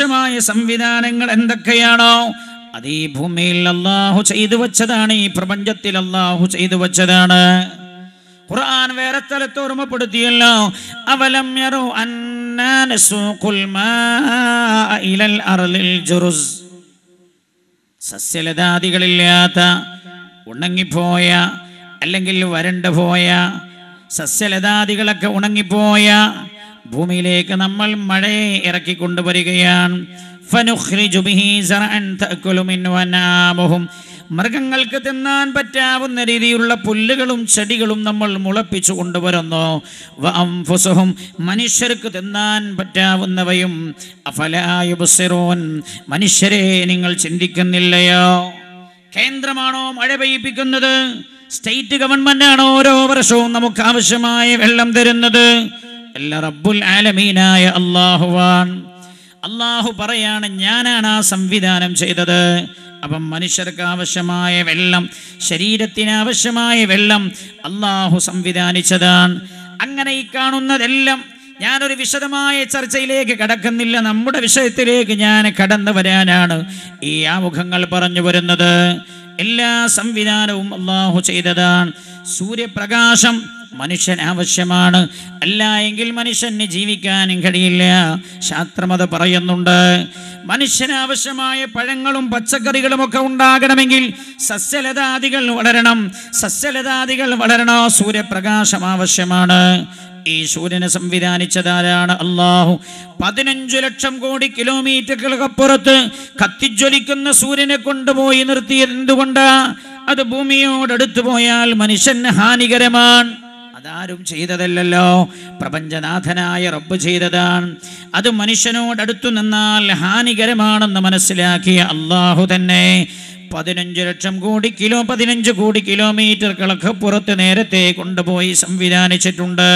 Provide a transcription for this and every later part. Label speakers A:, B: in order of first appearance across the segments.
A: ആവശ്യമായ സംവിധാനങ്ങൾ എന്തൊക്കെയാണോ അത് ഈ ഭൂമിയിൽ അള്ളാഹു ചെയ്തു വച്ചതാണ് ഈ പ്രപഞ്ചത്തിൽ അള്ളാഹു ചെയ്തു വച്ചതാണ്. ഖുർആൻ വേറെ സ്ഥലത്ത് ഓർമ്മപ്പെടുത്തിയല്ലോ അവലം അന്നാ മാ ഇലൽ സസ്യലതാദികളില്ലാത്ത ഉണങ്ങിപ്പോയ അല്ലെങ്കിൽ വരണ്ടു പോയ സസ്യലതാദികളൊക്കെ ഉണങ്ങിപ്പോയ ഭൂമിയിലേക്ക് നമ്മൾ മഴയെ ഇറക്കി കൊണ്ടുവരികയാണ്. ഫനുഖ്രിജു ബിഹി സറഅൻ തഅകുലു മിൻഹു അനാമുഹും മൃഗങ്ങൾക്ക് തിന്നാൻ പറ്റാവുന്ന രീതിയിലുള്ള പുല്ലുകളും ചെടികളും നമ്മൾ മുളപ്പിച്ചു കൊണ്ടുവരുന്നു. മനുഷ്യർക്ക് തിന്നാൻ പറ്റാവുന്നവയും അഫലായുബുസിറോൻ മനുഷ്യരെ നിങ്ങൾ ചിന്തിക്കുന്നില്ലയോ? കേന്ദ്രമാണോ മഴ പെയ്യിപ്പിക്കുന്നത്? സ്റ്റേറ്റ് ഗവൺമെന്റ് ആണോ ഓരോ വർഷവും നമുക്ക് ആവശ്യമായ വെള്ളം തരുന്നത്? എല്ലാ റബ്ബുൽ ആലമീനായ അള്ളാഹുവാൻ അള്ളാഹു പറയാണ് ഞാനാണ് ആ സംവിധാനം ചെയ്തത്. അപ്പം മനുഷ്യർക്ക് ആവശ്യമായ വെള്ളം ശരീരത്തിന് ആവശ്യമായ വെള്ളം അള്ളാഹു സംവിധാനിച്ചതാണ്. അങ്ങനെ ഈ കാണുന്നതെല്ലാം ഞാനൊരു വിശദമായ ചർച്ചയിലേക്ക് കടക്കുന്നില്ല. നമ്മുടെ വിഷയത്തിലേക്ക് ഞാൻ കടന്നു വരാനാണ് ഈ ആമുഖങ്ങൾ പറഞ്ഞു വരുന്നത്. എല്ലാ സംവിധാനവും അള്ളാഹു ചെയ്തതാണ്. സൂര്യപ്രകാശം മനുഷ്യൻ ആവശ്യമാണ്. അല്ല എങ്കിൽ മനുഷ്യന് ജീവിക്കാനും കഴിയില്ല. ശാസ്ത്രമത പറയുന്നുണ്ട്. മനുഷ്യന് ആവശ്യമായ പഴങ്ങളും പച്ചക്കറികളും ഒക്കെ ഉണ്ടാകണമെങ്കിൽ സസ്യലതാദികൾ വളരണം. സസ്യലതാദികൾ വളരണോ സൂര്യപ്രകാശം ആവശ്യമാണ്. ഈ സൂര്യനെ സംവിധാനിച്ചതാരാണ് അള്ളാഹു പതിനഞ്ചു ലക്ഷം കോടി കിലോമീറ്ററുകൾക്കപ്പുറത്ത് കത്തിജ്വലിക്കുന്ന സൂര്യനെ കൊണ്ടുപോയി നിർത്തിയത് എന്തുകൊണ്ടാ അത് ഭൂമിയോടടുത്തു പോയാൽ മനുഷ്യന് ഹാനികരമാണ്. അതാരും ചെയ്തതല്ലല്ലോ പ്രപഞ്ചനാഥനായ റബ്ബ് ചെയ്തതാണ് അത് മനുഷ്യനോടടുത്തു നിന്നാൽ ഹാനികരമാണെന്ന് മനസ്സിലാക്കിയ അള്ളാഹു തന്നെ പതിനഞ്ച് ലക്ഷം കോടി കിലോ പതിനഞ്ച് കോടി കിലോമീറ്ററുകളൊക്കെ പുറത്ത് നേരത്തെ കൊണ്ടുപോയി സംവിധാനിച്ചിട്ടുണ്ട്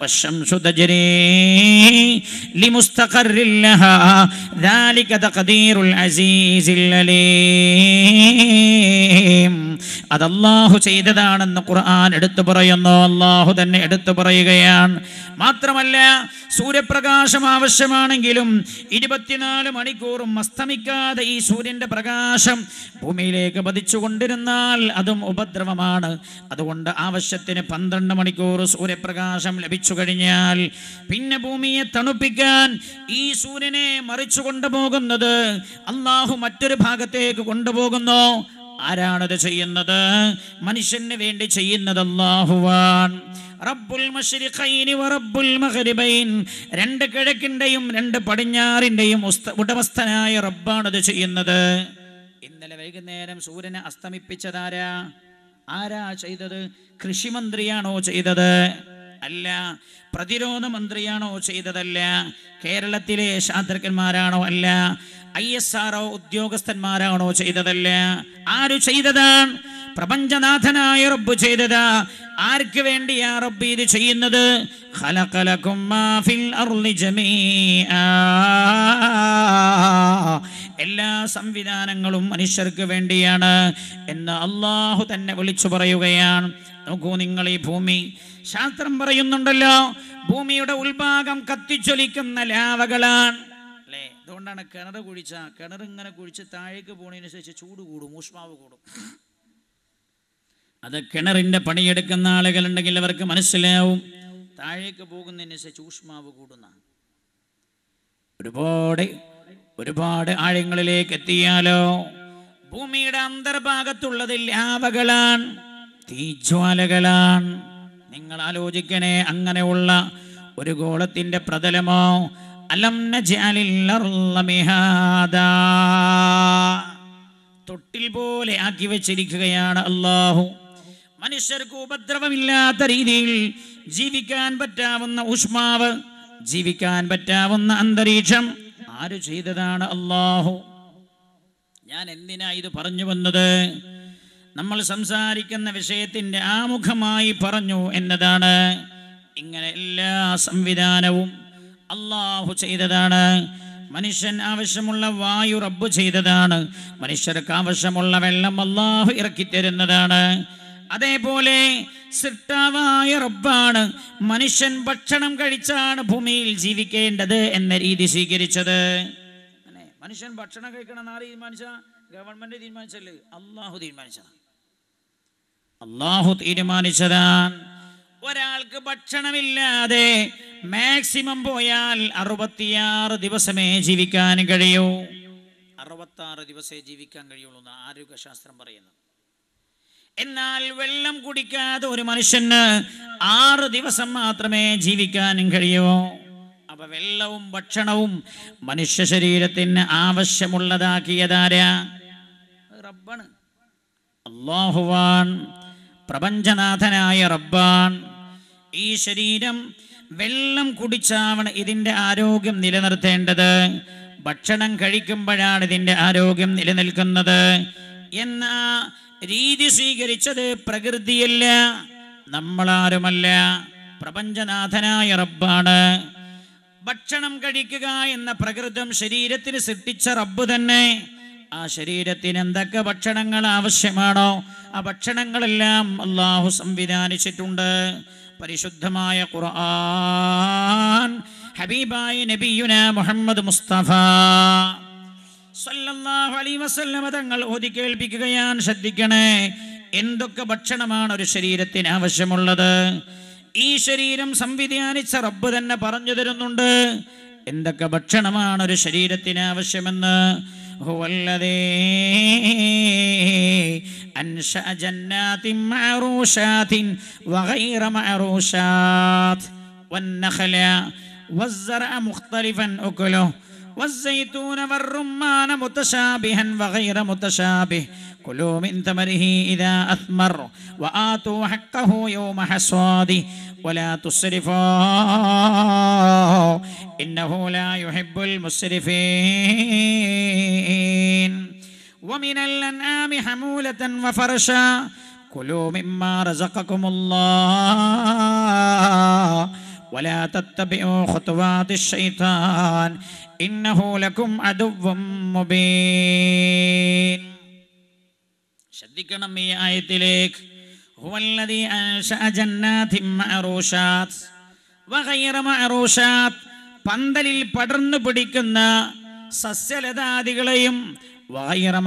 A: والشمس تجري لمستقر لها ذلك تقدير العزيز العليم അത് അള്ളാഹു ചെയ്തതാണെന്ന് ഖുർആൻ എടുത്തു പറയുന്നു. അള്ളാഹു തന്നെ എടുത്തു പറയുകയാണ്. മാത്രമല്ല സൂര്യപ്രകാശം ആവശ്യമാണെങ്കിലും ഇരുപത്തിനാല് മണിക്കൂറും അസ്തമിക്കാതെ ഈ സൂര്യന്റെ പ്രകാശം ഭൂമിയിലേക്ക് പതിച്ചുകൊണ്ടിരുന്നാൽ അതും ഉപദ്രവമാണ്. അതുകൊണ്ട് ആവശ്യത്തിന് പന്ത്രണ്ട് മണിക്കൂർ സൂര്യപ്രകാശം ലഭിച്ചു കഴിഞ്ഞാൽ പിന്നെ ഭൂമിയെ തണുപ്പിക്കാൻ ഈ സൂര്യനെ മറിച്ചു കൊണ്ടുപോകുന്നത് അള്ളാഹു മറ്റൊരു ഭാഗത്തേക്ക് കൊണ്ടുപോകുന്നു. ആരാണത് ചെയ്യുന്നത്? മനുഷ്യന് വേണ്ടി ചെയ്യുന്നത് അള്ളാഹുവാൻ റബ്ബുൽ മഗ്രിബൈൻ. രണ്ട് കിഴക്കിന്റെയും രണ്ട് പടിഞ്ഞാറിന്റെയും ഉടമസ്ഥനായ റബ്ബാണത് ചെയ്യുന്നത്. ഇന്നലെ വൈകുന്നേരം സൂര്യനെ അസ്തമിപ്പിച്ചതാരാ? ആരാ ചെയ്തത്? കൃഷിമന്ത്രിയാണോ ചെയ്തത്? അല്ല പ്രതിരോധ മന്ത്രിയാണോ ചെയ്തതല്ല കേരളത്തിലെ ശാസ്ത്രജ്ഞന്മാരാണോ അല്ല ഐ എസ് ആർഒ ഉദ്യോഗസ്ഥന്മാരാണോ ചെയ്തതല്ല ആര് ചെയ്തതാണ് പ്രപഞ്ചനാഥനായ റബ്ബ് ചെയ്തതാ. ആർക്ക് വേണ്ടിയാ റബ്ബ് ഇത് ചെയ്യുന്നത്? എല്ലാ സംവിധാനങ്ങളും മനുഷ്യർക്ക് വേണ്ടിയാണ് എന്ന് അള്ളാഹു തന്നെ വിളിച്ചു പറയുകയാണ്. നോക്കൂ നിങ്ങൾ ഈ ഭൂമി. ശാസ്ത്രം പറയുന്നുണ്ടല്ലോ ഭൂമിയുടെ ഉൾഭാഗം കത്തിച്ചൊലിക്കുന്ന ലാവകളാണ്. അല്ലേ? അതുകൊണ്ടാണ് കിണർ കുഴിച്ച കിണർ ഇങ്ങനെ കുഴിച്ച് താഴേക്ക് പോണതിനനുസരിച്ച് ചൂട് കൂടും ഊഷ്മാവ് കൂടും. അത് കിണറിന്റെ പണിയെടുക്കുന്ന ആളുകളുണ്ടെങ്കിൽ അവർക്ക് മനസ്സിലാവും. താഴേക്ക് പോകുന്നതിനനുസരിച്ച് ഊഷ്മാവ് കൂടുന്ന. ഒരുപാട് ഒരുപാട് ആഴങ്ങളിലേക്ക് എത്തിയാലോ? ഭൂമിയുടെ അന്തർഭാഗത്തുള്ളത് ലാവകളാണ്. തീജ്വാലകളാണ്. നിങ്ങൾ ആലോചിക്കണേ അങ്ങനെയുള്ള ഒരു ഗോളത്തിന്റെ പ്രതലമോ? അലം. തൊട്ടിൽ പോലെ ആക്കി വെച്ചിരിക്കുകയാണ് അള്ളാഹു മനുഷ്യർക്ക് ഉപദ്രവമില്ലാത്ത രീതിയിൽ ജീവിക്കാൻ പറ്റാവുന്ന ഊഷ്മാവ് ജീവിക്കാൻ പറ്റാവുന്ന അന്തരീക്ഷം ആര് ചെയ്തതാണ് അള്ളാഹു ഞാൻ എന്തിനാ ഇത് പറഞ്ഞു വന്നത്? നമ്മൾ സംസാരിക്കുന്ന വിഷയത്തിന്റെ ആമുഖമായി പറഞ്ഞു എന്നതാണ്. ഇങ്ങനെ എല്ലാ സംവിധാനവും അള്ളാഹു ചെയ്തതാണ്. മനുഷ്യൻ ആവശ്യമുള്ള വായു റബ്ബ് ചെയ്തതാണ്. മനുഷ്യർക്ക് ആവശ്യമുള്ള വെള്ളം അള്ളാഹു ഇറക്കി തരുന്നതാണ്. അതേപോലെ സിട്ടാവായ റബ്ബാണ് മനുഷ്യൻ ഭക്ഷണം കഴിച്ചാണ് ഭൂമിയിൽ ജീവിക്കേണ്ടത് എന്ന രീതി സ്വീകരിച്ചത്. മനുഷ്യൻ ഭക്ഷണം കഴിക്കണം എന്നാ തീരുമാനിച്ച ഗവൺമെന്റ് തീരുമാനിച്ചല്ലേ? അള്ളാഹു തീരുമാനിച്ചതാണ്. അള്ളാഹു തീരുമാനിച്ചതാണ് ഒരാൾക്ക് ഭക്ഷണമില്ലാതെ മാക്സിമം പോയാൽ അറുപത്തിയാറ് ദിവസമേ ജീവിക്കാൻ കഴിയൂ. അറുപത്താറ് ദിവസമേ ജീവിക്കാൻ കഴിയുള്ളൂ എന്ന് ആരോഗ്യശാസ്ത്രം പറയുന്നു. എന്നാൽ വെള്ളം കുടിക്കാതെ ഒരു മനുഷ്യന് ആറ് ദിവസം മാത്രമേ ജീവിക്കാനും കഴിയൂ. അപ്പൊ വെള്ളവും ഭക്ഷണവും മനുഷ്യ ശരീരത്തിന് ആവശ്യമുള്ളതാക്കിയതാരാ റബ്ബാണ്. അള്ളാഹുവാൻ പ്രപഞ്ചനാഥനായ റബ്ബാൻ. ഈ ശരീരം വെള്ളം കുടിച്ചാവണം ഇതിന്റെ ആരോഗ്യം നിലനിർത്തേണ്ടത്. ഭക്ഷണം കഴിക്കുമ്പോഴാണ് ഇതിന്റെ ആരോഗ്യം നിലനിൽക്കുന്നത്. എന്ന രീതി സ്വീകരിച്ചത് പ്രകൃതിയല്ല നമ്മളാരുമല്ല. പ്രപഞ്ചനാഥനായ റബ്ബാണ്. ഭക്ഷണം കഴിക്കുക എന്ന പ്രകൃതം ശരീരത്തിന് സൃഷ്ടിച്ച റബ്ബ് തന്നെ. ആ ശരീരത്തിന് എന്തൊക്കെ ഭക്ഷണങ്ങൾ ആവശ്യമാണോ ആ ഭക്ഷണങ്ങളെല്ലാം അള്ളാഹു സംവിധാനിച്ചിട്ടുണ്ട്. പരിശുദ്ധമായ ഖുർആൻ. ഹബീബായ നബിയുന മുഹമ്മദ് മുസ്തഫ. സല്ലല്ലാഹു അലൈഹി വസല്ലമ തങ്ങൾ ഓതി കേൾപ്പിക്കുകയാണ് ശ്രദ്ധിക്കണേ. എന്തൊക്കെ ഭക്ഷണമാണ് ഒരു ശരീരത്തിന് ആവശ്യമുള്ളത്? ഈ ശരീരം സംവിധാനിച്ച റബ്ബ് തന്നെ പറഞ്ഞു തരുന്നുണ്ട്. എന്തൊക്കെ ഭക്ഷണമാണ് ഒരു ശരീരത്തിന് ആവശ്യമെന്ന്? هو الذي أنشأ جنات معروشات وغير معروشات والنخل والزرع مختلفا أكله والزيتون والرمان متشابها وغير متشابه كلوا من ثمره إذا أثمر وآتوا حقه يوم حصاده ولا تسرفوا إنه لا يحب المسرفين. ومن الأنعام حمولة وفرشا كلوا مما رزقكم الله ولا تتبعوا خطوات الشيطان إنه لكم عدو مبين. ശ്രദ്ധിക്കണം ഈ ആയത്തിലേക്ക്. പന്തലിൽ പടർന്നു പിടിക്കുന്ന സസ്യലതാദികളെയും വഗൈറ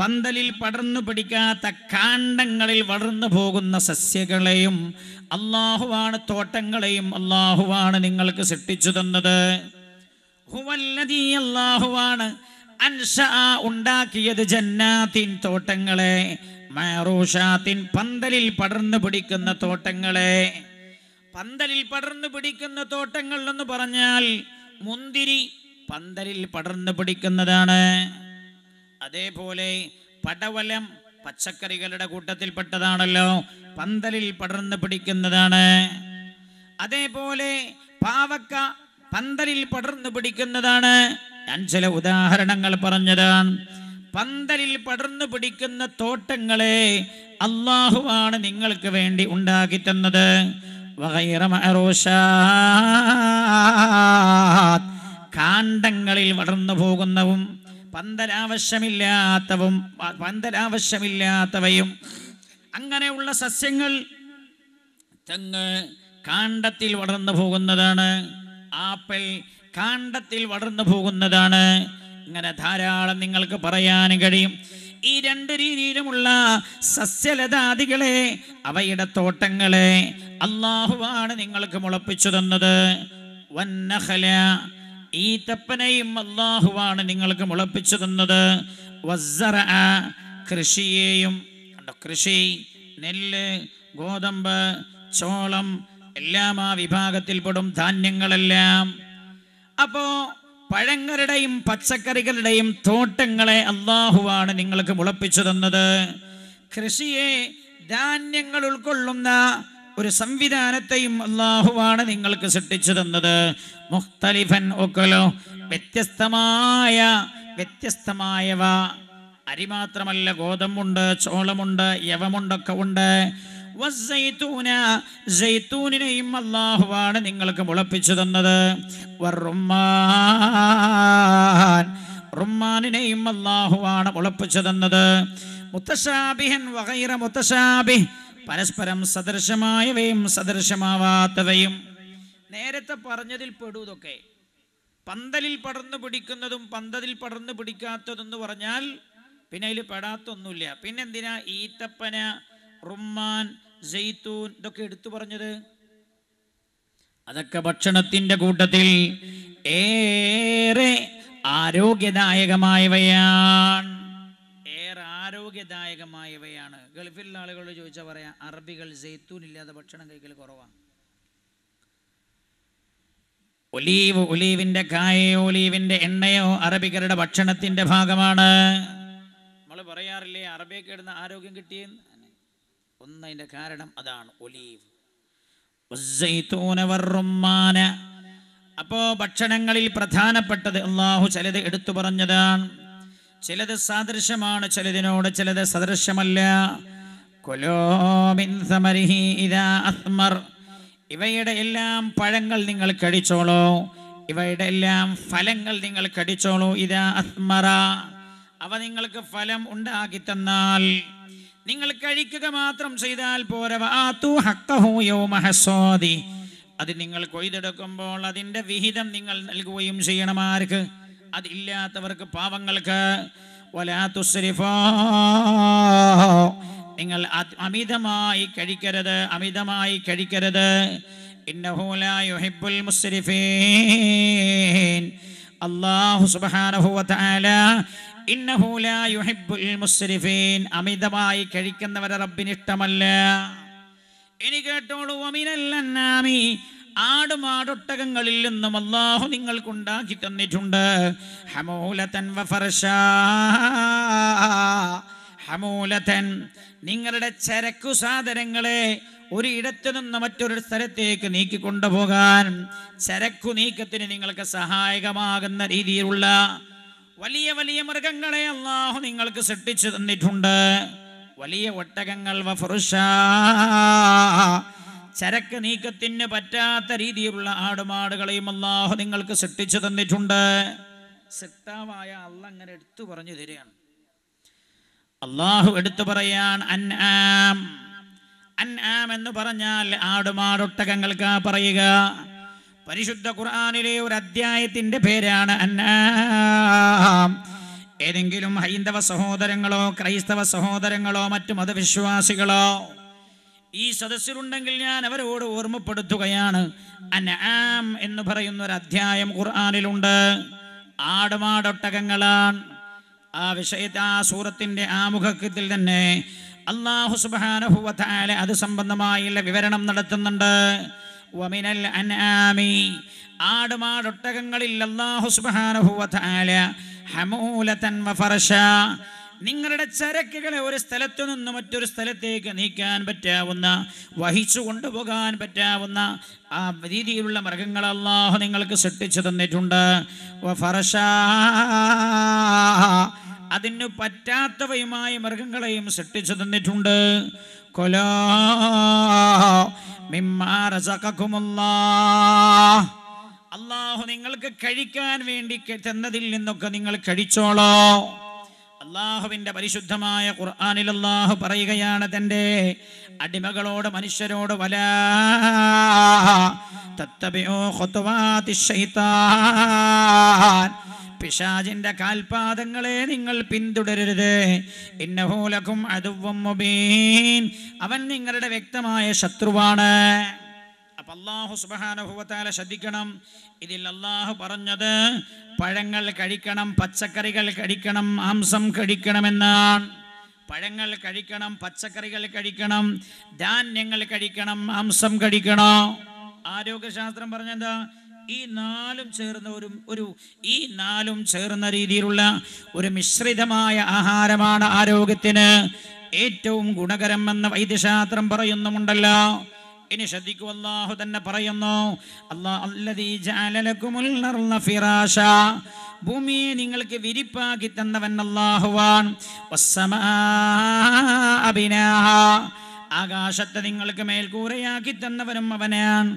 A: പന്തലിൽ പടർന്നു പിടിക്കാത്ത കാണ്ടങ്ങളിൽ വളർന്നു പോകുന്ന സസ്യകളെയും അള്ളാഹുവാണ് തോട്ടങ്ങളെയും അള്ളാഹുവാണ് നിങ്ങൾക്ക് സൃഷ്ടിച്ചു തന്നത്. ഹുവല്ലതീ അള്ളാഹുവാണ് അൻഷഅ ഉണ്ടാക്കിയത് ജന്നാത്തിൻ തോട്ടങ്ങളെ മറൂഷാത്തിൻ പന്തലിൽ പടർന്നു പിടിക്കുന്ന തോട്ടങ്ങളെ. പന്തലിൽ പടർന്നു പിടിക്കുന്ന തോട്ടങ്ങൾ എന്ന് പറഞ്ഞാൽ മുന്തിരി പന്തലിൽ പടർന്നു പിടിക്കുന്നതാണ്. അതേപോലെ പടവലം പച്ചക്കറികളുടെ കൂട്ടത്തിൽപ്പെട്ടതാണല്ലോ പന്തലിൽ പടർന്നു പിടിക്കുന്നതാണ്. അതേപോലെ പാവക്ക പന്തലിൽ പടർന്നു പിടിക്കുന്നതാണ്. ഞാൻ ചില ഉദാഹരണങ്ങൾ പറഞ്ഞതാണ് പന്തലിൽ പടർന്നു പിടിക്കുന്ന തോട്ടങ്ങളെ അള്ളാഹുവാണ് നിങ്ങൾക്ക് വേണ്ടി ഉണ്ടാക്കി തന്നത്. കാണ്ടങ്ങളിൽ വളർന്നു പോകുന്നവും പന്തലാവശ്യമില്ലാത്തവും പന്തലാവശ്യമില്ലാത്തവയും അങ്ങനെയുള്ള സസ്യങ്ങൾ തെങ്ങ് കാണ്ടത്തിൽ വളർന്നു പോകുന്നതാണ്. ആപ്പിൾ കാണ്ടത്തിൽ വളർന്നു പോകുന്നതാണ്. ഇങ്ങനെ ധാരാളം നിങ്ങൾക്ക് പറയാൻ കഴിയും. ഈ രണ്ട് രീതിയിലുമുള്ള സസ്യലതാദികളെ അവയുടെ തോട്ടങ്ങളെ അള്ളാഹുവാണ് നിങ്ങൾക്ക് മുളപ്പിച്ചു തന്നത്. വന്നഹല ഈ തപ്പനയും അള്ളാഹുവാണ് നിങ്ങൾക്ക് മുളപ്പിച്ചു തന്നത്. വസ്സറഅ കൃഷിയെയും കൃഷി നെല്ല് ഗോതമ്പ് ചോളം എല്ലാം ആ വിഭാഗത്തിൽപ്പെടും ധാന്യങ്ങളെല്ലാം. അപ്പോ പഴങ്ങളുടെയും പച്ചക്കറികളുടെയും തോട്ടങ്ങളെ അള്ളാഹുവാണ് നിങ്ങൾക്ക് മുളപ്പിച്ചു തന്നത്. കൃഷിയെ ധാന്യങ്ങൾ ഉൾക്കൊള്ളുന്ന ഒരു സംവിധാനത്തെയും അള്ളാഹുവാണ് നിങ്ങൾക്ക് സൃഷ്ടിച്ചു തന്നത്. മുഖ്തലിഫൻ ഒക്കലോ വ്യത്യസ്തമായ വ്യത്യസ്തമായവ. അരി മാത്രമല്ല ഗോതമ്പുണ്ട് ചോളമുണ്ട് യവമുണ്ടൊക്കെ ഉണ്ട്. സൈത്തൂനിനെയും അള്ളാഹുവാണ് നിങ്ങൾക്ക് മുളപ്പിച്ചു തന്നത്. റുമ്മാനിനെയും അള്ളാഹുവാണ് മുളപ്പിച്ചു തന്നത്. മുത്തശാബിഹൻ വഗൈറ മുത്തശാബി പരസ്പരം സദൃശമായവയും സദൃശമാവാത്തവയും. നേരത്തെ പറഞ്ഞതിൽ പെടുവതൊക്കെ പന്തലിൽ പടർന്നു പിടിക്കുന്നതും പന്തലിൽ പടർന്നു പിടിക്കാത്തതെന്ന് പറഞ്ഞാൽ പിന്നെ അതിൽ പെടാത്തൊന്നുമില്ല. പിന്നെന്തിനാ? ഈത്തപ്പന റുമ്മാൻ ജെയ്ത്തൂൻ ഇതൊക്കെ എടുത്തു പറഞ്ഞത്? അതൊക്കെ ഭക്ഷണത്തിന്റെ കൂട്ടത്തിൽ ഏറെ ആരോഗ്യദായകമായവയാണ്. ഏറെ ആരോഗ്യദായകമായവയാണ്. ഗൾഫിലുള്ള ആളുകളോട് ചോദിച്ചാൽ പറയാം അറബികൾ ജെയ്ത്തൂൻ ഇല്ലാതെ ഭക്ഷണം കഴിക്കൽ കുറവാണ് ഒലീവ് ഒലീവിന്റെ കായയോ ഒലീവിന്റെ എണ്ണയോ അറബികരുടെ ഭക്ഷണത്തിന്റെ ഭാഗമാണ്. നമ്മൾ പറയാറില്ലേ അറബിയൊക്കെ ഇടുന്ന ആരോഗ്യം കിട്ടിയെന്ന്? ഒന്നതിന്റെ കാരണം അതാണ് ഒലീവ്. അപ്പോ ഭക്ഷണങ്ങളിൽ പ്രധാനപ്പെട്ടത് അള്ളാഹു ചിലത് എടുത്തു പറഞ്ഞതാണ്. ചിലത് സാദൃശ്യമാണ് ചിലതിനോട് ചിലത് സദൃശ്യമല്ല. ഇവയുടെ എല്ലാം പഴങ്ങൾ നിങ്ങൾ കടിച്ചോളൂ. ഇവയുടെ എല്ലാം ഫലങ്ങൾ നിങ്ങൾ കടിച്ചോളൂ. ഇതാ അസ്മറ. അവ നിങ്ങൾക്ക് ഫലം ഉണ്ടാക്കി തന്നാൽ നിങ്ങൾ കഴിക്കുക മാത്രം ചെയ്താൽ പോരാ. വആതു ഹഖ്ഖഹു യൗമ ഹസ്വാദി. അത് നിങ്ങൾ കൊയ്തെടുക്കുമ്പോൾ അതിന്റെ വിഹിതം നിങ്ങൾ നൽകുകയും ചെയ്യണം ആർക്ക്? അതില്ലാത്തവർക്ക് പാവങ്ങൾക്ക്. നിങ്ങൾ അമിതമായി കഴിക്കരുത് അമിതമായി കഴിക്കരുത്. മുസ്രിഫീൻ. അല്ലാഹു സുബ്ഹാനഹു വ അമിതമായി കഴിക്കുന്നവരെ റബ്ബിന് ഇഷ്ടമല്ല. ഇനി കേട്ടോളൂ ആടുമാടൊട്ടകങ്ങളിൽ നിന്നും അള്ളാഹു നിങ്ങൾക്കുണ്ടാക്കി തന്നിട്ടുണ്ട്. ഹമൂലതൻ. ഹമൂലതൻ നിങ്ങളുടെ ചരക്കു സാധനങ്ങളെ ഒരു ഇടത്തു നിന്ന് മറ്റൊരു സ്ഥലത്തേക്ക് നീക്കി കൊണ്ടുപോകാൻ ചരക്കു നീക്കത്തിന് നിങ്ങൾക്ക് സഹായകമാകുന്ന രീതിയിലുള്ള വലിയ വലിയ മൃഗങ്ങളെ അള്ളാഹു നിങ്ങൾക്ക് സൃഷ്ടിച്ചു തന്നിട്ടുണ്ട്. വലിയ ഒട്ടകങ്ങൾ. ചരക്ക് നീക്കത്തിന് പറ്റാത്ത രീതിയിലുള്ള ആടുമാടുകളെയും അള്ളാഹു നിങ്ങൾക്ക് സൃഷ്ടിച്ചു തന്നിട്ടുണ്ട്. സിട്ടാവായ അള്ള അങ്ങനെ എടുത്തു പറഞ്ഞു തരികയാണ്. അള്ളാഹു എടുത്തു പറയാൻ അൻആം. അൻആം എന്ന് പറഞ്ഞാൽ ആടുമാടൊട്ടകങ്ങൾക്ക് പറയുക. പരിശുദ്ധ ഖുർആാനിലെ ഒരു അധ്യായത്തിന്റെ പേരാണ് അന്നാം. ഏതെങ്കിലും ഹൈന്ദവ സഹോദരങ്ങളോ ക്രൈസ്തവ സഹോദരങ്ങളോ മറ്റു മതവിശ്വാസികളോ ഈ സദസ്സിലുണ്ടെങ്കിൽ ഞാൻ അവരോട് ഓർമ്മപ്പെടുത്തുകയാണ്. അനാം എന്ന് പറയുന്ന ഒരു അധ്യായം ഖുർആാനിലുണ്ട്. ആടുമാടൊട്ടകങ്ങളാണ്. ആ വിഷയത്തെ ആ സൂറത്തിന്റെ ആമുഖത്തിൽ തന്നെ അള്ളാഹു തആല അത് സംബന്ധമായുള്ള വിവരണം നടത്തുന്നുണ്ട്. വമിനൽ അൻആമി. ആടുമാടൊട്ടകങ്ങളിൽ അള്ളാഹു തആല ഹമൂലതൻ വഫർശ നിങ്ങളുടെ ചരക്കുകളെ ഒരു സ്ഥലത്തു നിന്ന് മറ്റൊരു സ്ഥലത്തേക്ക് നീക്കാൻ പറ്റാവുന്ന വഹിച്ചു കൊണ്ടുപോകാൻ പറ്റാവുന്ന ആ രീതിയിലുള്ള മൃഗങ്ങൾ അള്ളാഹു നിങ്ങൾക്ക് സൃഷ്ടിച്ചു തന്നിട്ടുണ്ട്. വഫർശ. അതിന് പറ്റാത്തവയുമായി മൃഗങ്ങളെയും സൃഷ്ടിച്ചു തന്നിട്ടുണ്ട്. അള്ളാഹു നിങ്ങൾക്ക് കഴിക്കാൻ വേണ്ടി തന്നതിൽ നിന്നൊക്കെ നിങ്ങൾ കഴിച്ചോളോ. അള്ളാഹുവിന്റെ പരിശുദ്ധമായ ഖുർആാനിൽ അള്ളാഹു പറയുകയാണ് തന്റെ അടിമകളോട് മനുഷ്യരോട് വല പിശാചിന്റെ കാൽപാദങ്ങളെ നിങ്ങൾ പിന്തുടരരുത്. ഇന്നഹൂലക്കും അതുവം മുബീൻ. അവൻ നിങ്ങളുടെ വ്യക്തമായ ശത്രുവാണ്. അപ്പൊ അള്ളാഹു സുബാനുഭവത്താല ശ്രദ്ധിക്കണം. ഇതിൽ അള്ളാഹു പറഞ്ഞത് പഴങ്ങൾ കഴിക്കണം പച്ചക്കറികൾ കഴിക്കണം മാംസം കഴിക്കണമെന്നാണ്. പഴങ്ങൾ കഴിക്കണം പച്ചക്കറികൾ കഴിക്കണം ധാന്യങ്ങൾ കഴിക്കണം മാംസം കഴിക്കണം. ആരോഗ്യശാസ്ത്രം പറഞ്ഞെന്താ? ഈ നാലും ചേർന്ന ഒരു ഒരു ഈ നാലും ചേർന്ന രീതിയിലുള്ള ഒരു മിശ്രിതമായ ആഹാരമാണ് ആരോഗ്യത്തിന് ഏറ്റവും ഗുണകരം എന്ന വൈദ്യശാസ്ത്രം പറയുന്നുമുണ്ടല്ലോ. ഇനി ശ്രദ്ധിക്കൂ അല്ലാഹു തന്നെ പറയുന്നു ഫിറാശ ഭൂമിയെ നിങ്ങൾക്ക് വിരിപ്പാക്കി തന്നവൻ ബിനാഹ ആകാശത്തെ നിങ്ങൾക്ക് മേൽക്കൂരയാക്കി തന്നവനും അവനാണ്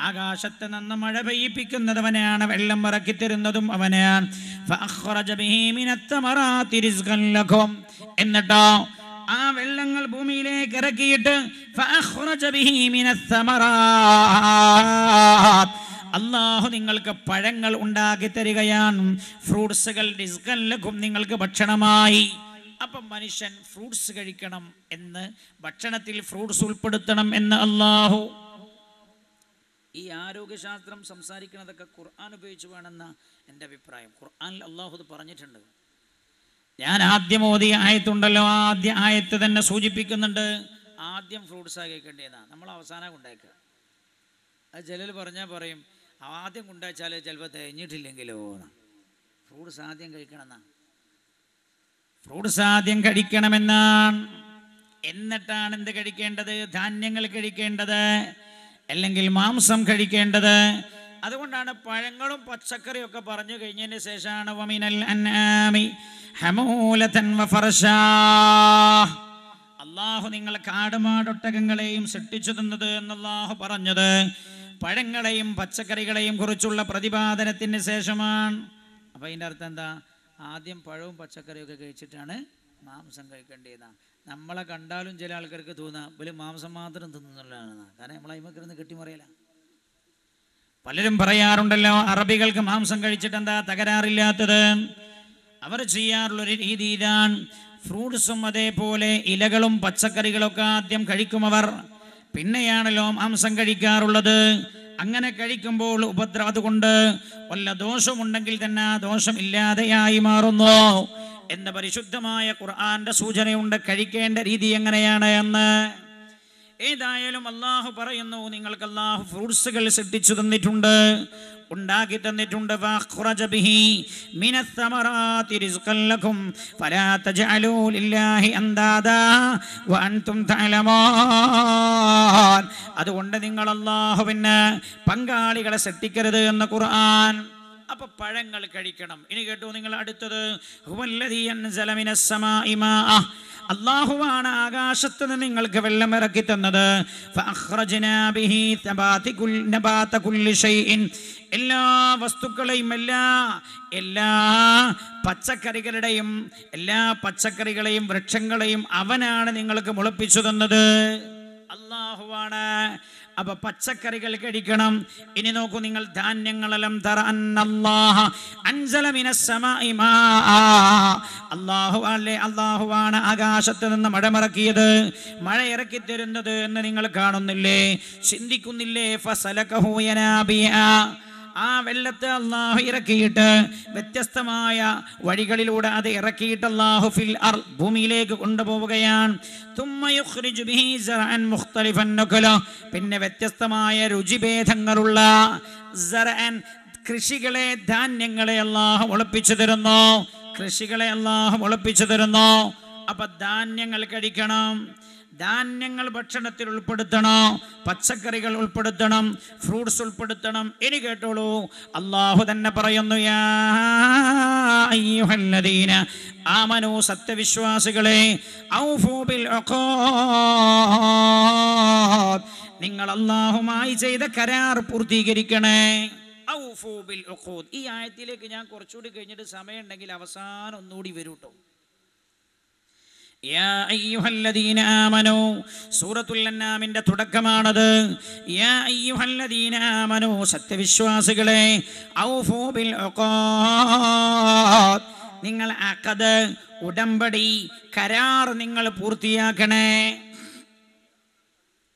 A: ആകാശത്ത് നിന്ന് മഴ പെയ്യിപ്പിക്കുന്നതവനെയാണ് വെള്ളം ഇറക്കി തരുന്നതും അവനാണ്. എന്നിട്ടോ ആ വെള്ളങ്ങൾ ഭൂമിയിലേക്ക് ഇറക്കിയിട്ട്. അള്ളാഹു നിങ്ങൾക്ക് പഴങ്ങൾ ഉണ്ടാക്കി തരികയാണ്. ഫ്രൂട്ട്സുകൾ ഡിസ്കല്ലക്കും നിങ്ങൾക്ക് ഭക്ഷണമായി. അപ്പം മനുഷ്യൻ ഫ്രൂട്ട്സ് കഴിക്കണം എന്ന് ഭക്ഷണത്തിൽ ഫ്രൂട്ട്സ് ഉൾപ്പെടുത്തണം എന്ന് അള്ളാഹു ഈ ആരോഗ്യശാസ്ത്രം സംസാരിക്കുന്നതൊക്കെ ഖുർആൻ ഉപയോഗിച്ച് വേണമെന്ന എന്റെ അഭിപ്രായം. ഖുർആനിൽ അള്ളാഹു ഇത് പറഞ്ഞിട്ടുണ്ട്. ഞാൻ ആദ്യം ഓതിയ ആയത്തുണ്ടല്ലോ. ആദ്യ ആയത്ത് തന്നെ സൂചിപ്പിക്കുന്നുണ്ട്. ആദ്യം ഫ്രൂട്ട്സ് ആ കേൾക്കേണ്ടതാണ് നമ്മൾ അവസാനം കൊണ്ടേക്കുക അത് ജലൽ പറഞ്ഞാൽ പറയും ആദ്യം കൊണ്ടുവച്ചാൽ ചിലപ്പോൾ തേഞ്ഞിട്ടില്ലെങ്കിലോ ഫ്രൂട്ട്സ് ആദ്യം കഴിക്കണമെന്നാണ് ഫ്രൂട്ട്സ് ആദ്യം കഴിക്കണമെന്നാണ്. എന്നിട്ടാണ് എന്ത് കഴിക്കേണ്ടത്? ധാന്യങ്ങൾ കഴിക്കേണ്ടത്? അല്ലെങ്കിൽ മാംസം കഴിക്കേണ്ടത്? അതുകൊണ്ടാണ് പഴങ്ങളും പച്ചക്കറിയും ഒക്കെ പറഞ്ഞു കഴിഞ്ഞതിന് ശേഷമാണ് വമിനൽ അൻആമി ഹമൂലതൻ അള്ളാഹു നിങ്ങൾ കാടുമാടൊട്ടകങ്ങളെയും സൃഷ്ടിച്ചു തന്നത് എന്നല്ലാഹു പറഞ്ഞത്. പഴങ്ങളെയും പച്ചക്കറികളെയും കുറിച്ചുള്ള പ്രതിപാദനത്തിന് ശേഷമാണ്. അപ്പം അതിന്റെ അർത്ഥം എന്താ? ആദ്യം പഴവും പച്ചക്കറിയും ഒക്കെ കഴിച്ചിട്ടാണ് മാംസം കഴിക്കേണ്ടതാണ് നമ്മളെ കണ്ടാലും ചില ആൾക്കാർക്ക് തോന്നാം വലിയ മാംസം മാത്രം തിന്നുന്നുള്ളതാണ് കാരണം നമ്മൾ അയിമക്കിരുന്ന് കെട്ടിമറിയില്ല പലരും പറയാറുണ്ടല്ലോ അറബികൾക്ക് മാംസം കഴിച്ചിട്ട് എന്താ തകരാറില്ലാത്തത്? അവർ ചെയ്യാറുള്ള ഒരു രീതി ഇതാണ് ഫ്രൂട്ട്സും അതേപോലെ ഇലകളും പച്ചക്കറികളൊക്കെ ആദ്യം കഴിക്കും അവർ. പിന്നെയാണല്ലോ മാംസം കഴിക്കാറുള്ളത്. അങ്ങനെ കഴിക്കുമ്പോൾ ഉപദ്രവം അതുകൊണ്ട് വല്ല ദോഷമുണ്ടെങ്കിൽ തന്നെ ആ ദോഷം ഇല്ലാതെയായി മാറുന്നു എന്ന പരിശുദ്ധമായ ഖുർആന്റെ സൂചനയുണ്ട്. കഴിക്കേണ്ട രീതി എങ്ങനെയാണ് എന്ന് ഏതായാലും അള്ളാഹു പറയുന്നു. നിങ്ങൾക്ക് അള്ളാഹു ഫ്രൂട്ട്സുകൾ സൃഷ്ടിച്ചു തന്നിട്ടുണ്ട്. ഉണ്ടാക്കി തന്നിട്ടുണ്ട് അതുകൊണ്ട് നിങ്ങൾ അള്ളാഹുവിന് പങ്കാളികളെ സൃഷ്ടിക്കരുത് എന്ന് ഖുർആൻ അപ്പൊ പഴങ്ങൾ കഴിക്കണം. ഇനി കേട്ടു നിങ്ങൾ അടുത്തത്. അള്ളാഹുവാണ് ആകാശത്ത് നിന്ന് നിങ്ങൾക്ക് വെള്ളം ഇറക്കി തന്നത്. എല്ലാ വസ്തുക്കളെയും എല്ലാ എല്ലാ പച്ചക്കറികളുടെയും എല്ലാ പച്ചക്കറികളെയും വൃക്ഷങ്ങളെയും അവനാണ് നിങ്ങൾക്ക് മുളപ്പിച്ചു തന്നത്. അള്ളാഹുവാണ് അപ്പൊ പച്ചക്കറികൾ കഴിക്കണം. ഇനി നോക്കൂ നിങ്ങൾ ധാന്യങ്ങളെല്ലാം അല്ലേ അള്ളാഹുവാണ് ആകാശത്ത് നിന്ന് മഴമിറക്കിയത്. മഴ ഇറക്കി തരുന്നത് എന്ന് നിങ്ങൾ കാണുന്നില്ലേ? ചിന്തിക്കുന്നില്ലേ? ഫസലകഹു യനാബിയ. ആ വെള്ളത്തെ അള്ളാഹു ഇറക്കിയിട്ട് വ്യത്യസ്തമായ വഴികളിലൂടെ അത് ഇറക്കിയിട്ട് അള്ളാഹു ഫിൽ അർ ഭൂമിയിലേക്ക് കൊണ്ടുപോവുകയാണ്. പിന്നെ വ്യത്യസ്തമായ രുചിഭേദങ്ങളുള്ള കൃഷികളെ ധാന്യങ്ങളെ അള്ളാഹു ഒളിപ്പിച്ചു തരുന്നു. കൃഷികളെ അള്ളാഹു ഒളിപ്പിച്ചു തരുന്നു. അപ്പൊ ധാന്യങ്ങൾ കഴിക്കണം. ധാന്യങ്ങൾ ഭക്ഷണത്തിൽ ഉൾപ്പെടുത്തണം പച്ചക്കറികൾ ഉൾപ്പെടുത്തണം ഫ്രൂട്ട്സ് ഉൾപ്പെടുത്തണം ഇനി കേട്ടോളൂ അള്ളാഹു തന്നെ പറയുന്നു യാ അയ്യുഹല്ലദീന ആമനു സത്യവിശ്വാസികളെ. നിങ്ങൾ അള്ളാഹുമായി ചെയ്ത കരാർ പൂർത്തീകരിക്കണേ. ഈ ആയത്തിലേക്ക് ഞാൻ കുറച്ചുകൂടി കഴിഞ്ഞിട്ട് സമയമുണ്ടെങ്കിൽ അവസാനം ഒന്നുകൂടി വരൂ കേട്ടോ യാ അയ്യുഹല്ലദീന ആമനു സൂറത്തുൽ അന്നാമിന്റെ തുടക്കമാണത് യാ അയ്യുഹല്ലദീന ആമനു സത്യവിശ്വാസികളെ ഔഫൂ ബിൽ ഉഖാദ് നിങ്ങൾ അഖദ് ഉടമ്പടി കരാർ നിങ്ങൾ പൂർത്തിയാക്കണേ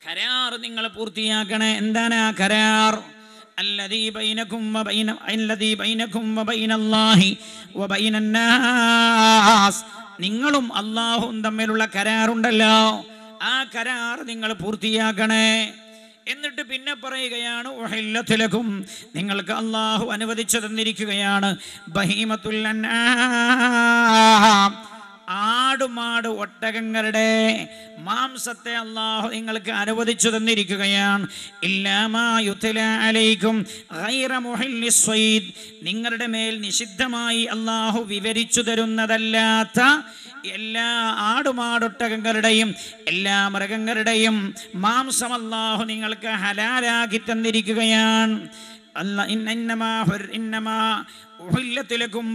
A: കരാർ നിങ്ങൾ പൂർത്തിയാക്കണേ എന്താണ് ആ കരാർ الذي بينكم وبين الذي بينكم وبين الله وبين الناس നിങ്ങളും അള്ളാഹും തമ്മിലുള്ള കരാറുണ്ടല്ലോ. ആ കരാർ നിങ്ങൾ പൂർത്തിയാക്കണേ. എന്നിട്ട് പിന്നെ പറയുകയാണ് ഉഹല്ലത്തിലക്കും നിങ്ങൾക്ക് അള്ളാഹു അനുവദിച്ചു തന്നിരിക്കുകയാണ് ബഹീമത്തുല്ല. ആടുമാട് ഒട്ടകങ്ങളുടെ മാംസത്തെ അള്ളാഹു നിങ്ങൾക്ക് അനുവദിച്ചു തന്നിരിക്കുകയാണ്. നിങ്ങളുടെ മേൽ നിഷിദ്ധമായി അള്ളാഹു വിവരിച്ചു തരുന്നതല്ലാത്ത എല്ലാ ആടുമാടൊട്ടകങ്ങളുടെയും എല്ലാ മൃഗങ്ങളുടെയും മാംസം അല്ലാഹു നിങ്ങൾക്ക് ഹലാലാക്കി തന്നിരിക്കുകയാണ്. അല്ല ഇന്നമാ ഇന്നമാ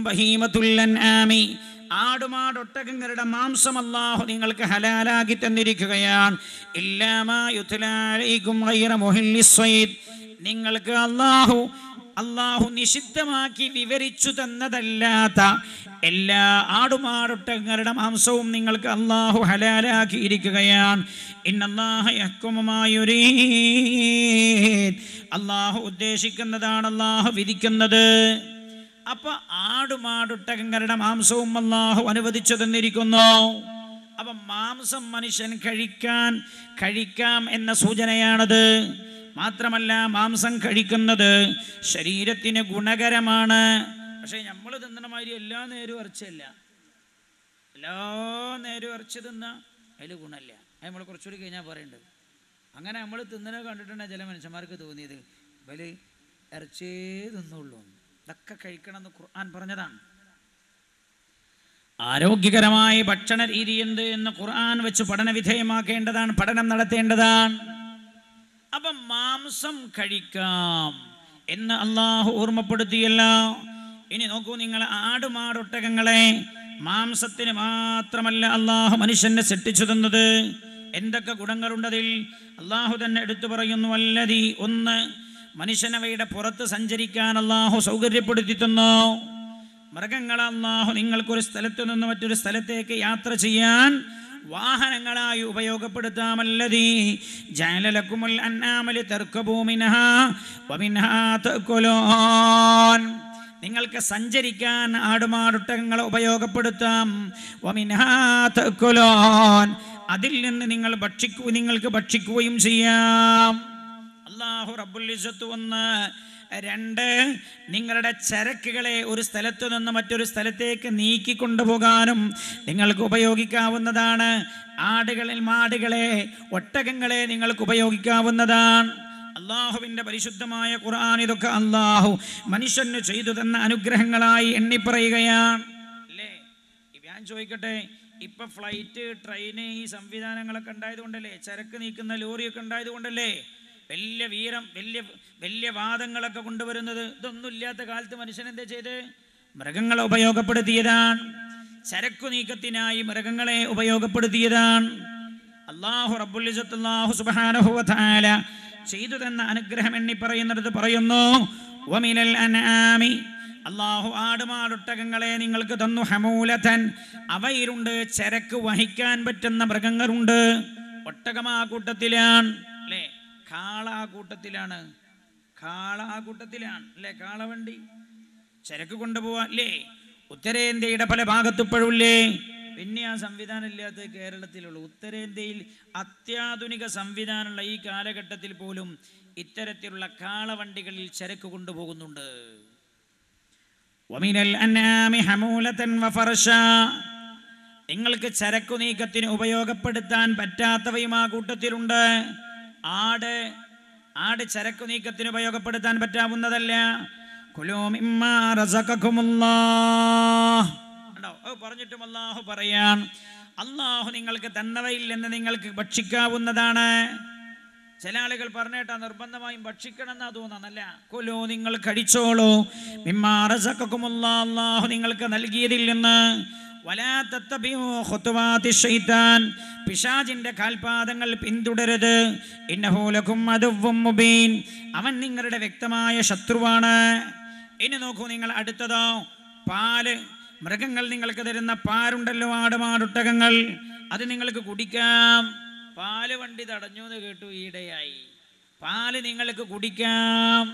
A: ബഹീമതുല്ലൻ ആമി ആടുമാടൊട്ടകങ്ങളുടെ മാംസം അല്ലാഹു നിങ്ങൾക്ക് ഹലാലാക്കി തന്നിരിക്കുകയാണ്. നിങ്ങൾക്ക് അല്ലാഹു അള്ളാഹു നിഷിദ്ധമാക്കി വിവരിച്ചു തന്നതല്ലാത്ത എല്ലാ ആടുമാടൊട്ടങ്ങളുടെ മാംസവും നിങ്ങൾക്ക് അള്ളാഹു ഹലാലാക്കിയിരിക്കുകയാണ് അള്ളാഹു ഉദ്ദേശിക്കുന്നതാണ് അള്ളാഹു വിധിക്കുന്നത്. അപ്പൊ ആടുമാടുട്ടകങ്ങളുടെ മാംസവും അള്ളാഹു അനുവദിച്ചു തന്നിരിക്കുന്നു അപ്പൊ മാംസം മനുഷ്യൻ കഴിക്കാൻ കഴിക്കാം എന്ന സൂചനയാണത്. മാത്രമല്ല മാംസം കഴിക്കുന്നത് ശരീരത്തിന് ഗുണകരമാണ്. പക്ഷെ നമ്മൾ തിന്നണ മാതിരി എല്ലാ നേരവും ഇറച്ചല്ല എല്ലാ നേരവും ഇറച്ചി തിന്ന അതിൽ ഗുണമില്ല അത് നമ്മൾ കുറച്ചുകൂടി കഴിഞ്ഞാൽ പറയുന്നുണ്ട് അങ്ങനെ നമ്മൾ തിന്നണ കണ്ടിട്ടുണ്ടെങ്കിൽ ചില മനുഷ്യന്മാർക്ക് തോന്നിയത് ഇവൽ ഇറച്ചിയേ തിന്നുള്ളൂ ഇതൊക്കെ കഴിക്കണം എന്ന് ഖുർആൻ പറഞ്ഞതാണ്. ആരോഗ്യകരമായ ഭക്ഷണ രീതി എന്ത് എന്ന് ഖുർആൻ വെച്ച് പഠന വിധേയമാക്കേണ്ടതാണ് പഠനം നടത്തേണ്ടതാണ്. അപ്പം മാംസം കഴിക്കാം എന്ന് അള്ളാഹു ഓർമ്മപ്പെടുത്തിയല്ലോ. ഇനി നോക്കൂ നിങ്ങൾ ആടുമാടൊട്ടകങ്ങളെ മാംസത്തിന് മാത്രമല്ല അള്ളാഹു മനുഷ്യനെ സൃഷ്ടിച്ചു തന്നത്. എന്തൊക്കെ ഗുണങ്ങളുണ്ടതിൽ? അള്ളാഹു തന്നെ എടുത്തു പറയുന്നു വല്ലതി ഒന്ന് മനുഷ്യനവയുടെ പുറത്ത് സഞ്ചരിക്കാൻ അള്ളാഹു സൗകര്യപ്പെടുത്തി തന്നു മൃഗങ്ങൾ അള്ളാഹു നിങ്ങൾക്കൊരു സ്ഥലത്ത് നിന്ന് മറ്റൊരു സ്ഥലത്തേക്ക് യാത്ര ചെയ്യാൻ വാഹനങ്ങളായി ഉപയോഗപ്പെടുത്താമല്ലതീ. അന്നാമലി നിങ്ങൾക്ക് സഞ്ചരിക്കാൻ ആടുമാടുട്ടകങ്ങളെ ഉപയോഗപ്പെടുത്താം. അതിൽ നിന്ന് നിങ്ങൾ ഭക്ഷിക്കൂ നിങ്ങൾക്ക് ഭക്ഷിക്കുകയും ചെയ്യാം. അള്ളാഹു റബ്ബുൽ ഇസ്സത്ത് ഒന്ന്. രണ്ട് നിങ്ങളുടെ ചരക്കുകളെ ഒരു സ്ഥലത്തു നിന്ന് മറ്റൊരു സ്ഥലത്തേക്ക് നീക്കി കൊണ്ടുപോകാനും നിങ്ങൾക്ക് ഉപയോഗിക്കാവുന്നതാണ്. ആടുകളിൽ മാടുകളെ ഒട്ടകങ്ങളെ നിങ്ങൾക്ക് ഉപയോഗിക്കാവുന്നതാണ്. അള്ളാഹുവിന്റെ പരിശുദ്ധമായ ഖുർആൻ ഇതൊക്കെ അള്ളാഹു മനുഷ്യന് ചെയ്തു തന്ന അനുഗ്രഹങ്ങളായി എണ്ണിപ്പറയുകയാണ്. അല്ലേ? ഞാൻ ചോദിക്കട്ടെ ഇപ്പൊ ഫ്ലൈറ്റ് ട്രെയിന് ഈ സംവിധാനങ്ങളൊക്കെ ഉണ്ടായതുകൊണ്ടല്ലേ? ചരക്ക് നീക്കുന്ന ലോറിയൊക്കെ ഉണ്ടായത് കൊണ്ടല്ലേ വലിയ വീരം വലിയ വലിയ വാദങ്ങളൊക്കെ കൊണ്ടുവരുന്നത്. ഇതൊന്നും ഇല്ലാത്ത കാലത്ത് മനുഷ്യൻ എന്താ ചെയ്ത്? മൃഗങ്ങളെ ഉപയോഗപ്പെടുത്തിയതാണ്. ചരക്കു നീക്കത്തിനായി മൃഗങ്ങളെ ഉപയോഗപ്പെടുത്തിയതാണ്. അള്ളാഹു വ തആല ചെയ്തു തന്ന അനുഗ്രഹം എണ്ണി പറയുന്നിടത്ത് പറയുന്നു അള്ളാഹു ആടുമാടൊട്ടകങ്ങളെ നിങ്ങൾക്ക് തന്നു ഹമൂലതൻ. അവയിലുണ്ട് ചരക്ക് വഹിക്കാൻ പറ്റുന്ന മൃഗങ്ങളുണ്ട്. ഒട്ടകം ആ കൂട്ടത്തിലാണ് അല്ലേ? കാള കാളാകൂട്ടത്തിലാണ് കൂട്ടത്തിലാണ് കാള കൂട്ടത്തിലാണ് അല്ലേ? കാളവണ്ടി. ചരക്ക് കൊണ്ടുപോവാ അല്ലേ? ഉത്തരേന്ത്യയുടെ പല ഭാഗത്തും ഇപ്പോഴില്ലേ പിന്നെ ആ സംവിധാനം ഇല്ലാത്ത കേരളത്തിലുള്ളൂ. ഉത്തരേന്ത്യയിൽ അത്യാധുനിക സംവിധാനമുള്ള ഈ കാലഘട്ടത്തിൽ പോലും ഇത്തരത്തിലുള്ള കാളവണ്ടികളിൽ ചരക്ക് കൊണ്ടുപോകുന്നുണ്ട്. നിങ്ങൾക്ക് ചരക്കു നീക്കത്തിന് ഉപയോഗപ്പെടുത്താൻ പറ്റാത്തവയും ആ കൂട്ടത്തിലുണ്ട്. ആട് ആട് ചരക്കു നീക്കത്തിന് ഉപയോഗപ്പെടുത്താൻ പറ്റാവുന്നതല്ല. പറഞ്ഞിട്ടും അള്ളാഹു പറയാൻ അള്ളാഹു നിങ്ങൾക്ക് തന്നവയിൽ നിന്ന് നിങ്ങൾക്ക് ഭക്ഷിക്കാവുന്നതാണ്. ചില ആളുകൾ പറഞ്ഞേട്ടാ നിർബന്ധമായും ഭക്ഷിക്കണം എന്നാ തോന്നുന്നല്ല കൊലോ നിങ്ങൾ കഴിച്ചോളൂ. അള്ളാഹു നിങ്ങൾക്ക് നൽകിയതിൽ നിന്ന് പിശാചിന്റെ കാൽപാദങ്ങൾ പിന്തുടരുത് ഇന്നഹു ലക്കും അദുവ്വും മുബീൻ. അവൻ നിങ്ങളുടെ വ്യക്തമായ ശത്രുവാണ്. ഇനി നോക്കൂ നിങ്ങൾ അടുത്തതോ? പാൽ. മൃഗങ്ങൾ നിങ്ങൾക്ക് തരുന്ന പാലുണ്ടല്ലോ ആടുമാടുട്ടകങ്ങൾ. അത് നിങ്ങൾക്ക് കുടിക്കാം. പാൽ വണ്ടി തടഞ്ഞു എന്ന് കേട്ടു ഈടയായി പാൽ നിങ്ങൾക്ക് കുടിക്കാം.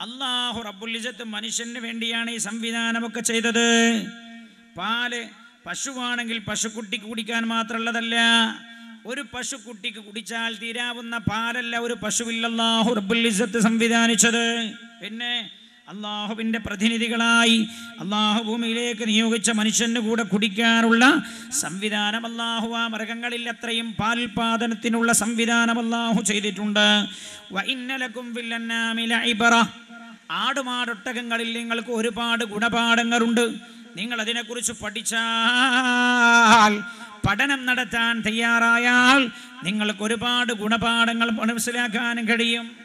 A: അള്ളാഹു റബ്ബുലിസത്ത് മനുഷ്യന് വേണ്ടിയാണ് ഈ സംവിധാനമൊക്കെ ചെയ്തത്. പാൽ പശുവാണെങ്കിൽ പശുക്കുട്ടിക്ക് കുടിക്കാൻ മാത്രമുള്ളതല്ല. ഒരു പശുക്കുട്ടിക്ക് കുടിച്ചാൽ തീരാവുന്ന പാലല്ല ഒരു പശുവില്ലാഹു റബ്ബുലിസത്ത് സംവിധാനിച്ചത്. പിന്നെ അള്ളാഹുവിന്റെ പ്രതിനിധികളായി അള്ളാഹു ഭൂമിയിലേക്ക് നിയോഗിച്ച മനുഷ്യന് കൂടെ കുടിക്കാനുള്ള സംവിധാനം അള്ളാഹു ആ മൃഗങ്ങളിൽ അത്രയും പാൽപാദനത്തിനുള്ള സംവിധാനം അള്ളാഹു ചെയ്തിട്ടുണ്ട്. ആടുമാടൊട്ടകങ്ങളിൽ നിങ്ങൾക്ക് ഒരുപാട് ഗുണപാഠങ്ങളുണ്ട്. നിങ്ങൾ അതിനെക്കുറിച്ച് പഠിച്ചാൽ പഠനം നടത്താൻ തയ്യാറായാൽ നിങ്ങൾക്ക് ഒരുപാട് ഗുണപാഠങ്ങൾ മനസ്സിലാക്കാനും കഴിയും.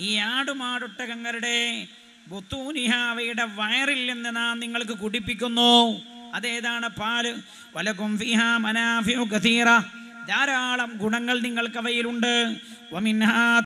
A: ഈ ആടുമാടൊട്ടകങ്ങളുടെ ബുത്തൂനിഹ അവയുടെ വയറിൽ നിന്ന് നാം നിങ്ങൾക്ക് കുടിപ്പിക്കുന്നു. അതേതാണ് പാൽ? വലകും ഫിഹ മനാഫിഉ കതീറ ധാരാളം ഗുണങ്ങൾ നിങ്ങൾക്ക് അവയിലുണ്ട് വമിൻഹാ